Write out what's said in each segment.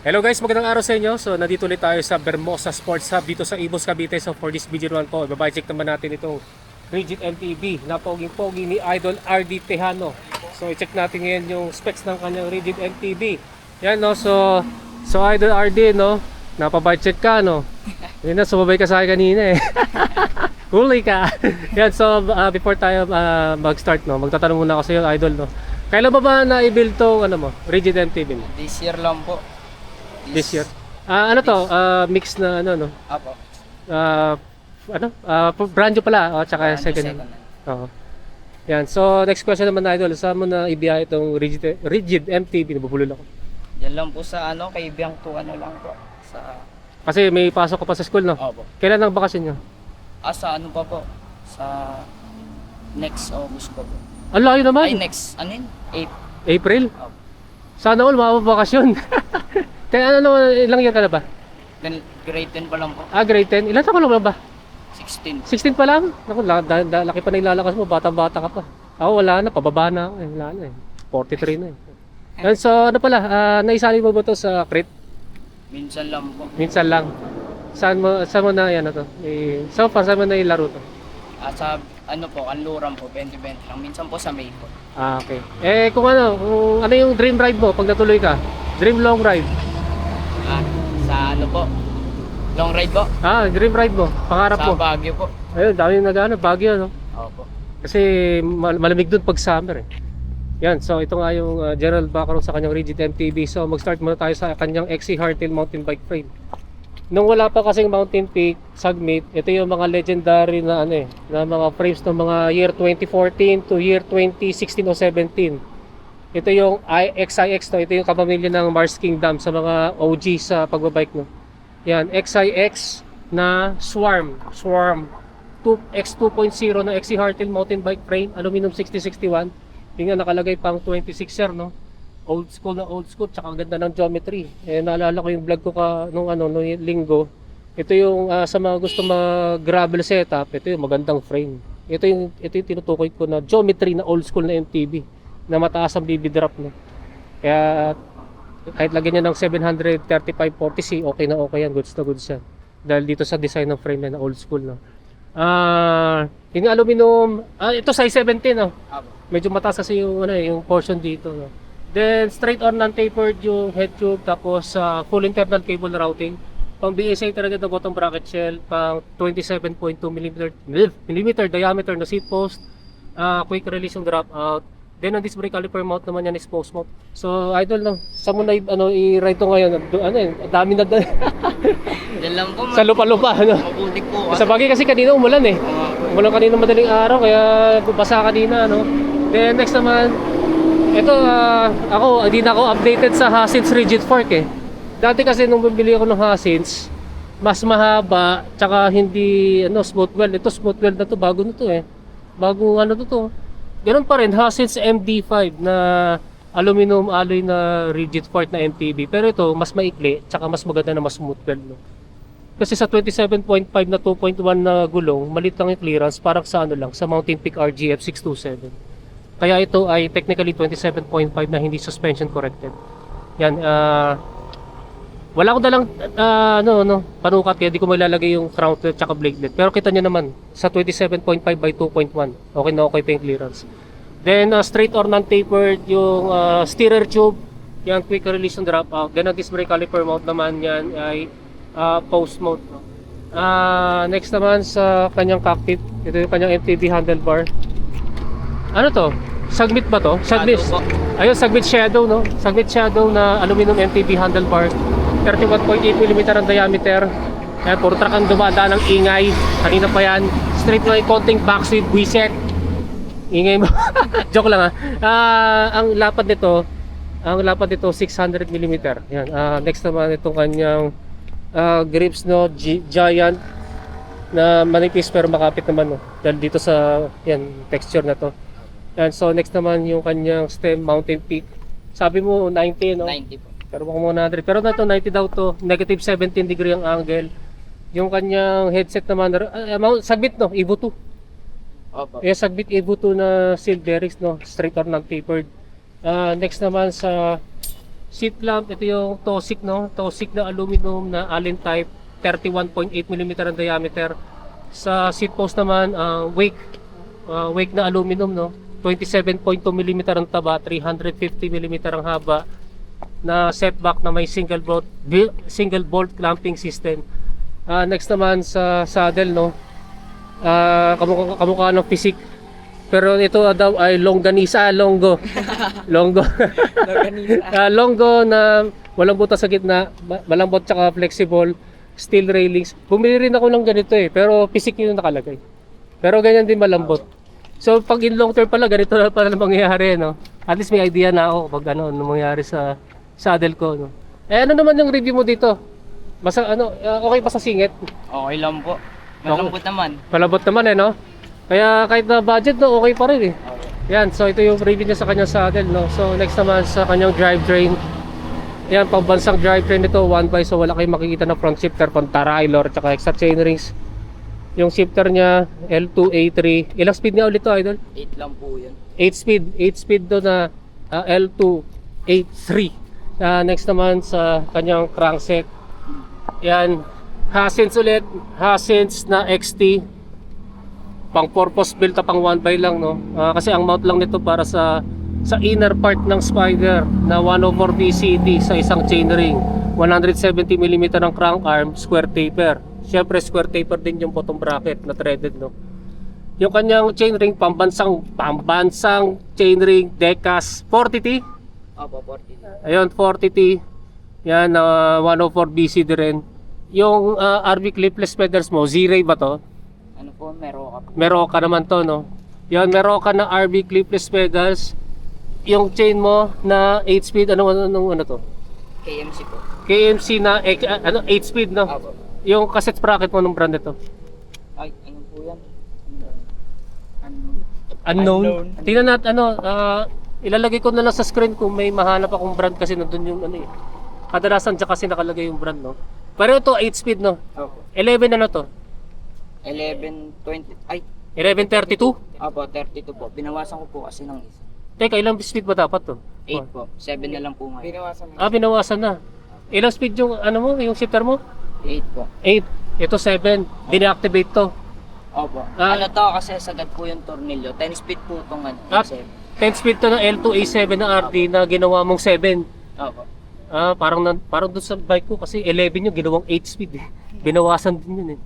Hello guys, magandang araw sa inyo. So, nandito ulit tayo sa Bermosa Sports Hub dito sa Ibos Cavite. So, for this video naman po, ibabay check naman natin itong Rigid MTB na poging-pogi ni Idol RD Tejano. So, i-check natin ngayon yung specs ng kanyang Rigid MTB. Yan no, so so Idol RD no, napabudget ka no. Yun na, sumabay ka sa akin kanina eh. Huli ka. Yan, so uh, before tayo uh, mag-start no, magtatanong muna ako sa iyo Idol no. Kailan ba ba na-build to ano mo, Rigid MTB mo? This year lang po. This year. Ah, ano to? Ah, mix na ano no? Apo. Ah, ano? Ah, brand new pala, oh, tsaka Brand new second. second hand. Oo. Yan. So, next question naman na idol. Saan mo na ibiyahe itong rigid, rigid MTB? Nabubulol ako. Yan lang po sa ano, kay Biang po ano lang po. Sa, Kasi may pasok ko pa sa school, no? opo. Kailan ang bakasyon nyo? Ah, sa ano pa po? Sa next August po po. Ang layo Ay, naman. next, ano yun? 8. April. Opo. Sana all mapapakasyon. Kaya ano, ilang year ka na ba? Then, grade 10 pa lang po. Ah, grade 10. Ilan taon ka lang ba? 16. 16 pa lang? Naku, la, da, da, laki pa na ilalakas mo. Bata-bata ka pa. Ako, wala na. Pababa na. Eh. Wala na eh. 43 na eh. Yan, so, ano pala, ah, naisali mo ba to sa crit? Minsan lang po. Minsan lang. Saan mo, saan mo na yan na to? Eh, so far, saan mo na ilaro to? Ah, sa ano po, kanluran po, 20-20 lang. Minsan po sa May po. Ah, okay. Eh, kung ano, kung ano yung dream ride mo pag natuloy ka? Dream long ride. Ah, po? Long ride po? Ah, dream ride mo. Pangarap Sa mo. Baguio po. Ayun, dami yung nag-ano, Baguio, no? Opo. Kasi mal- malamig doon pag summer eh. Yan, so ito nga yung uh, general background sa kanyang rigid MTB. So mag-start muna tayo sa kanyang XC Hardtail mountain bike frame. Nung wala pa kasing Mountain Peak, Submit, ito yung mga legendary na ano eh, na mga frames ng mga year 2014 to year 2016 o 17. Ito yung I- XIX to, ito yung kapamilya ng Mars Kingdom sa mga OG sa pagbabike no. Yan, XIX na Swarm, Swarm 2, X2.0 na XC Hardtail mountain bike frame, aluminum 6061. Tingnan nakalagay pang 26er no. Old school na old school, tsaka ganda ng geometry. Eh naalala ko yung vlog ko ka nung ano nung linggo. Ito yung ah, sa mga gusto mag gravel setup, ito yung magandang frame. Ito yung ito yung tinutukoy ko na geometry na old school na MTB na mataas ang BB drop no. Kaya kahit lagyan niya ng 735-40C, okay na okay yan, goods na goods yan. Dahil dito sa design ng frame niya na old school no. Ah, yung aluminum, ah, ito size 17 no. Medyo mataas kasi yung ano eh, yung portion dito no. Then straight or non-tapered yung head tube tapos sa full internal cable routing. Pang BSA talaga na bottom bracket shell, pang 27.2 mm millimeter diameter na seat post, ah quick release yung drop out. Then ang disc brake caliper mount naman yan is post mount. So idol lang, sa mo na ano i-ride to ngayon, ano, ano eh, dami na Yan lang po. sa lupa-lupa ano. Mabuti po. Sa bagay kasi kanina umulan eh. Umulan kanina madaling araw kaya basa kanina no. Then next naman ito ah, ako hindi na ako updated sa Hasins Rigid Fork eh. Dati kasi nung bumili ako ng Hasins mas mahaba tsaka hindi ano smooth weld. Ito smooth weld na to bago na to eh. Bago ano to to. Ganun pa rin Hasins MD5 na aluminum alloy na rigid fork na MTB. Pero ito mas maikli tsaka mas maganda na mas smooth weld no. Kasi sa 27.5 na 2.1 na gulong, malit lang yung clearance parang sa ano lang, sa Mountain Peak RGF 627. Kaya ito ay technically 27.5 na hindi suspension corrected. Yan, ah wala ko dalang ah, ano no, panukat kaya di ko malalagay yung crown at saka bladelet. Pero kita nyo naman sa 27.5 by 2.1. Okay na okay pa yung clearance. Then ah, straight or non-tapered yung ah, steerer tube, yan quick release ng drop out. Then ang disc brake caliper mount naman yan ay ah, post mount. no. Ah, next naman sa kanyang cockpit, ito yung kanyang MTB handlebar. Ano to? Sagmit ba to? Sagmit. Ayun, Sagmit Shadow, no? Sagmit Shadow na aluminum MTB handlebar. 31.8mm ang diameter. Ayan, puro truck ang dumadaan ng ingay. Kanina pa yan. Straight na konting backseat, buiset. Ingay mo. Joke lang ha. Ah, ang lapad nito, ang lapad nito 600mm. Yan. Ah, next naman itong kanyang ah, grips no, Gi- Giant na manipis pero makapit naman no. Dahil dito sa yan texture na to. Yan, so next naman yung kanyang stem mountain peak. Sabi mo 90 no? 90 po. Pero mo 100. Pero na to 90 daw to. Negative 17 degree ang angle. Yung kanyang headset naman, uh, mount, sagbit no, Evo 2. Opo. Yung sagbit Evo 2 na sealed bearings no, straight or non-tapered. Ah, next naman sa Seat clamp, ito yung Tosik, no? Tosik na aluminum na Allen type, 31.8 mm ang diameter. Sa seat post naman, ah, wake, ah, wake na aluminum, no? 27.2 mm ang taba, 350 mm ang haba na setback na may single bolt single bolt clamping system. Ah, next naman sa saddle, no? Ah, kamukha, kamukha ng pisik. Pero ito daw ay longganisa, longgo. longgo. Ah, longgo na walang butas sa gitna, ma- malambot tsaka flexible, steel railings. Bumili rin ako ng ganito eh, pero pisik yung nakalagay. Pero ganyan din malambot. So pag in long term pala, ganito na pala mangyayari, no? At least may idea na ako pag ano, ano mangyayari sa saddle ko, no? Eh ano naman yung review mo dito? Basta ano, ah, okay pa sa singit? Okay lang po. Malambot naman. Palabot naman eh, no? Kaya kahit na budget, no, okay pa rin eh. Yan, so ito yung review niya sa kanyang saddle, no? So next naman sa kanyang drivetrain. Yan, pambansang drivetrain nito, one by, so wala kayong makikita na front shifter, pang derailleur, tsaka extra chainrings. Yung shifter niya, L2, A3. Ilang speed nga ulit to, idol? 8 lang po yun. 8 speed, 8 speed do na ah, L2, A3. Ah, next naman sa kanyang crankset. Yan, Hasins ulit, Hasins na XT. Pang purpose built pang 1 by lang no. Ah, kasi ang mount lang nito para sa sa inner part ng spider na 104 BCD sa isang chainring. 170 mm ang crank arm, square taper. Siyempre square taper din yung bottom bracket na threaded no. Yung kanyang chainring pambansang pambansang chainring Decas 40T. Opo, 40. Ayun 40T. Yan na 104 BCD rin. Yung ah, RV clipless pedals mo, Z-Ray ba to? Ano po, meron ka po. Meroka naman to, no? Yan, Meroka na RV clipless pedals. Yung chain mo na 8 speed, ano, ano, ano, ano to? KMC po. KMC na, eh, ano, 8 speed, no? Opo. Yung cassette bracket mo ng brand nito. Ay, ano po yan? Ano? Unknown. Unknown. Tingnan natin, ano, ah, ilalagay ko na lang sa screen kung may mahanap akong brand kasi nandun yung, ano eh. Kadalasan dyan kasi nakalagay yung brand, no? Pero ito, 8 speed, no? Opo. 11 ano to? 11.20. Ay, 1132? opo, 32 po. Binawasan ko po kasi ng isa. Teka, ilang speed ba dapat to? 8 po. 7 na lang po ngayon. Binawasan Ah, binawasan na. Ilang speed yung, ano mo, yung shifter mo? 8 po. 8. Ito 7. Dina-activate to. Opo. Ah. ano to kasi sagad po yung tornilyo. 10 speed po itong ano. Ah. 7. 10 speed to ng L2 A7 na RD na ginawa mong 7. Opo. Ah, parang nan, parang doon sa bike ko kasi 11 yung ginawang 8 speed eh. Binawasan din yun eh.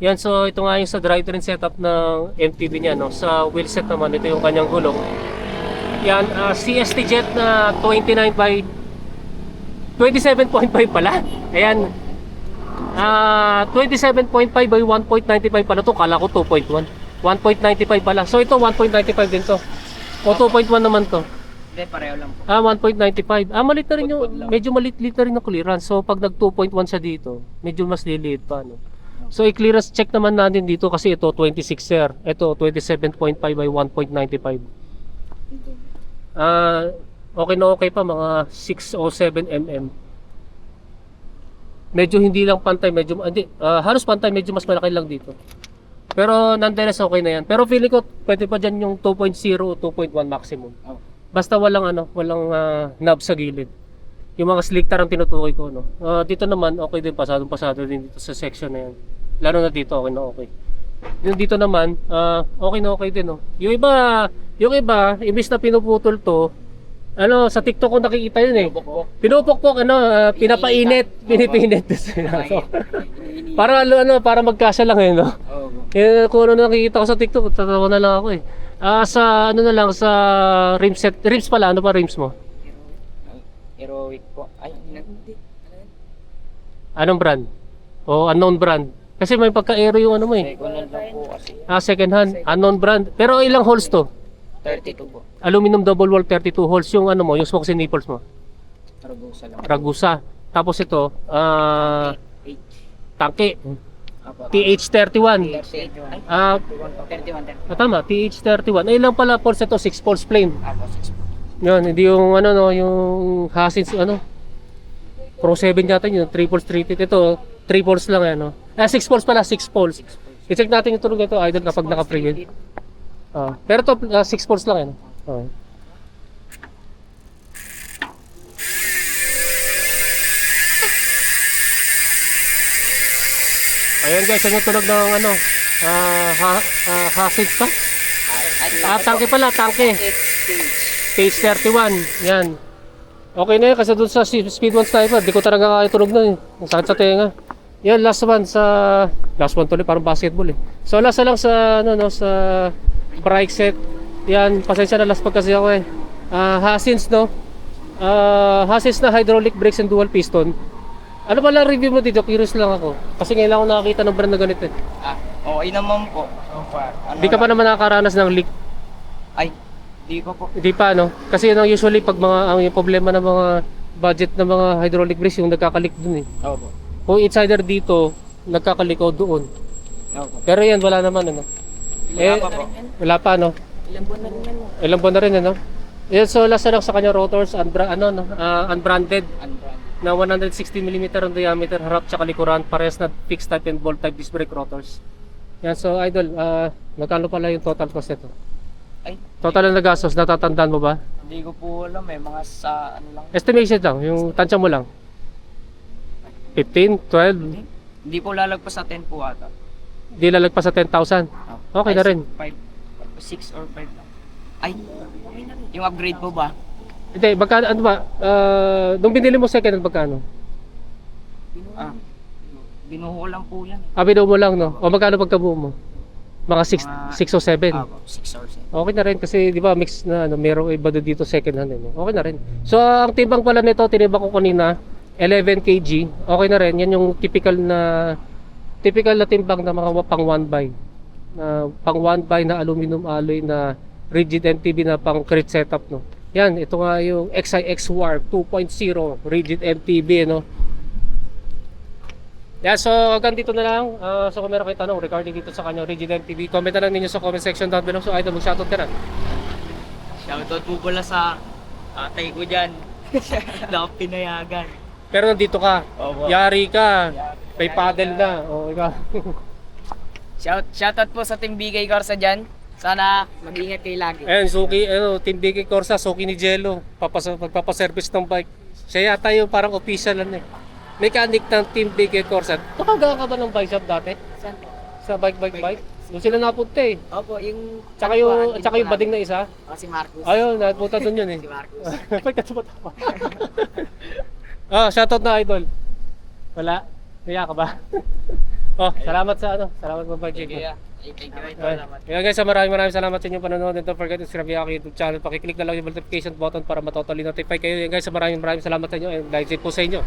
Yan, so ito nga yung sa drivetrain setup ng MTB niya, no? Sa wheelset naman, ito yung kanyang gulong. Yan, ah, CST Jet na 29 by 27.5 pala. Ayan. Ah, 27.5 by 1.95 pala to. Kala ko 2.1. 1.95 pala. So ito 1.95 din to. O 2.1 naman to. Hindi, pareho lang po. Ah, 1.95. Ah, malit na rin yung, medyo malit-lit na rin yung clearance. So, pag nag 2.1 siya dito, medyo mas liliit pa, no? So, i-clearance check naman natin dito kasi ito 26 sir. Ito 27.5 by 1.95. Ah, okay na okay pa mga 6 o 7 mm. Medyo hindi lang pantay, medyo hindi, ah, halos pantay, medyo mas malaki lang dito. Pero nonetheless okay na yan. Pero feeling ko pwede pa dyan yung 2.0 o 2.1 maximum. Opo. Basta walang ano, walang ah, knob sa gilid. Yung mga slick tar ang tinutukoy ko, no. Ah, dito naman okay din pasadong pasado din dito sa section na yan. Lalo na dito okay na okay. Yung dito naman, ah, okay na okay din, no. Yung iba, yung iba, imbis na pinuputol to, ano, sa TikTok ko nakikita yun eh. Bukbok. Pinupukpok, ano, ah, pinapainit, pinipinit. para ano, ano, para magkasya lang eh, no. Opo. Eh, kung ano nakikita ko sa TikTok, tatawa na lang ako eh. Ah, sa ano na lang sa rim set, rims pala, ano pa rims mo? Heroic po. Ay, hindi. Ano? Anong brand? O unknown brand? Kasi may pagka-aero yung ano mo eh. Second hand po kasi. Ah, second hand, unknown brand. Pero ilang holes to? 32 po. Aluminum double wall 32 holes yung ano mo, yung spokes and nipples mo. Ragusa lang. Ragusa. Tapos ito, ah, 8. tangke. Apo. TH31. 31. Ay, Ah, 31. 31. ah, tama, TH31. Ay ilang pala pulse ito, 6 pulse plane. Apo, 6 po. Yun, hindi yung ano no, yung Hasins ano. Pro 7 yata yun, 3 pulse 3 tit. Ito, 3 pulse lang yan, no. Ah, 6 pulse pala, 6 pulse. I-check natin yung tunog nito, idol, kapag naka-pre Oh. Pero to ah, 6 uh, volts lang yan. Okay. Ayan guys, yan yung tunog ng ano, uh, ha, uh, hostage pa? Ah, tangke pala, tangke. Page 31, yan. Okay na yun, kasi dun sa speed 1 sniper, di ko talaga kaya tunog na yun. Eh. Sakit sa tenga. Yan, last one sa... Last one tuloy, parang basketball eh. So last lang sa, ano, no, sa brake set. Yan, pasensya na last pag kasi ako eh. Ah, Hasins, no? Ah, Hasins na hydraulic brakes and dual piston. Ano pala review mo dito? Curious lang ako. Kasi ngayon lang ako nakakita ng brand na ganito eh. Ah, okay naman po. So far. Ano Hindi ka pa lang- naman nakakaranas ng leak. Ay, di pa po. Hindi pa, no? Kasi yun ang usually pag mga, ang yung problema ng mga budget ng mga hydraulic brakes yung nagkakalik dun eh. Opo. Kung insider dito, nagkakalik o doon. Opo. Pero yan, wala naman, ano? Wala pa po. Wala pa, no? Ilang buwan na rin yan. Ilang buwan na rin, ano? Yan, so last na lang sa kanya rotors, unbra ano, no? Ah, unbranded Unbranded. na 160mm ang diameter, harap tsaka likuran, parehas na fixed type and bolt type disc brake rotors. Yan, so idol, ah, magkano pala yung total cost nito? Ay, Total na nagastos, natatandaan mo ba? hindi ko po alam eh. Mga sa ano lang. Estimation lang, yung tansya mo lang. 15, 12, Hindi, hindi po lalagpas sa 10 po ata. di lalagpas sa 10,000. Okay na rin. 5, 6 or 5 lang. Ay, yung upgrade po ba? Hindi, magkano, ano ba? Ah, nung binili mo second hand, magkano? Ah, binuho lang po yan. Ah, binuo mo lang, no? O magkano pagkabuo mo? Mga 6 Mga- 6 o 7. Ah, 6 or 7. Okay na rin kasi 'di ba mix na ano, merong iba doon dito second hand eh, no? Okay na rin. So ang timbang pala nito, tinibang ko kanina 11 kg. Okay na rin. Yan yung typical na typical na timbang na mga pang 1 by na pang 1 by na aluminum alloy na rigid MTB na pang crit setup no. Yan, ito nga yung XIX Warp 2.0 rigid MTB no. Yan, so hanggang dito na lang. Ah, so kung meron kayong tanong regarding dito sa kanyang rigid MTB, comment na lang ninyo sa comment section down below. So idol, mag-shoutout ka na. Shoutout po pala sa tatay ko dyan. pinayagan. Pero nandito ka. Opo. Yari ka. May paddle na. O, ikaw. Shout, shoutout po sa Team Bigay Corsa dyan. Sana mag-ingat kayo lagi. Ayan, Suki, ano, Team Biggie Corsa, Suki ni Jello. Papas magpapaservice ng bike. Siya yata yung parang official ano eh. Mechanic ng Team Biggie Corsa. Nakagawa ka ba ng bike shop dati? Saan po? Sa bike, bike, bike? Doon sila napunta eh. Opo, yung... Tsaka yung, tsaka yung bading na isa. Oh, si Marcus. Ayun, napunta doon yun eh. Si Marcus. Ba't ka tumatawa? ah, shoutout na idol. Wala? Kaya ka ba? oh, salamat sa ano. Salamat mo bike Thank you, yeah. Thank you. Ay, Salamat. Kaya guys, maraming maraming salamat sa inyong panonood. And don't forget to subscribe ako YouTube channel. Pakiclick na lang yung notification button para matotally notify kayo. Yan guys, maraming maraming salamat sa inyo and like po sa inyo.